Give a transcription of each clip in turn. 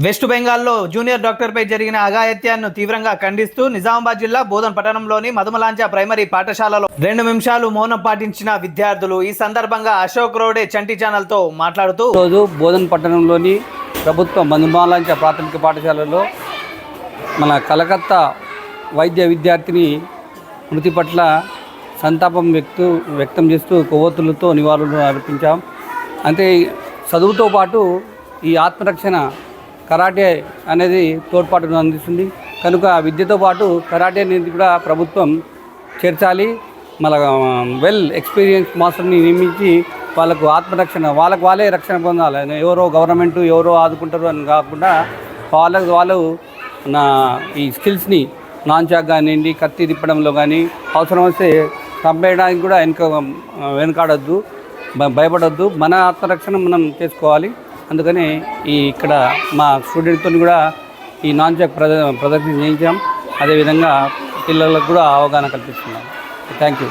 West బెంగాల్లో junior డాక్టర్పై జరిగిన అఘాయత్యాన్ని తీవ్రంగా ఖండిస్తూ నిజామాబాద్ జిల్లా బోధన్ పట్టణంలోని మధుమలాంచ ప్రైమరీ పాఠశాలలో రెండు నిమిషాలు మౌనం పాటించిన విద్యార్థులు ఈ సందర్భంగా అశోక్ రోడే చంటి ఛానల్తో మాట్లాడుతూ రోజు బోధన్ పట్టణంలోని ప్రభుత్వ మధుమాలాంచ ప్రాథమిక పాఠశాలలో మన కలకత్తా వైద్య విద్యార్థిని మృతి పట్ల సంతాపం వ్యక్తు వ్యక్తం చేస్తూ కొవ్వొత్తులతో నివాళులు అర్పించాం. అంటే చదువుతో పాటు ఈ ఆత్మరక్షణ కరాటే అనేది తోడ్పాటును అందిస్తుంది. కనుక విద్యతో పాటు కరాటే అనేది కూడా ప్రభుత్వం చేర్చాలి. మన వెల్ ఎక్స్పీరియన్స్ మాస్టర్ని నియమించి వాళ్ళకు ఆత్మరక్షణ వాళ్ళకు వాళ్ళే రక్షణ పొందాలి. ఎవరో గవర్నమెంట్ ఎవరో ఆదుకుంటారు అని కాకుండా వాళ్ళకు వాళ్ళు నా ఈ స్కిల్స్ని నాన్చాక్ కానివ్వండి కత్తి తిప్పడంలో కానీ అవసరం వస్తే చంపేయడానికి కూడా వెనుక వెనుకాడొద్దు. భ- భయపడొద్దు. మన ఆత్మరక్షణ మనం చేసుకోవాలి. అందుకని ఈ ఇక్కడ మా స్టూడెంట్తో కూడా ఈ నాన్చాక్ ప్రద ప్రదర్శన చేయించాం. అదేవిధంగా పిల్లలకు కూడా అవగాహన కల్పిస్తున్నాం. Thank you.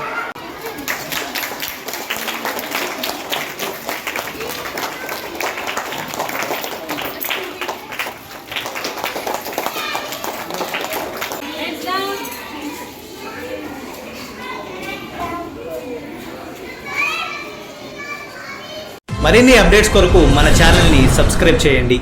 మరిన్ని అప్డేట్స్ కొరకు మన ఛానల్ని సబ్స్క్రైబ్ చేయండి.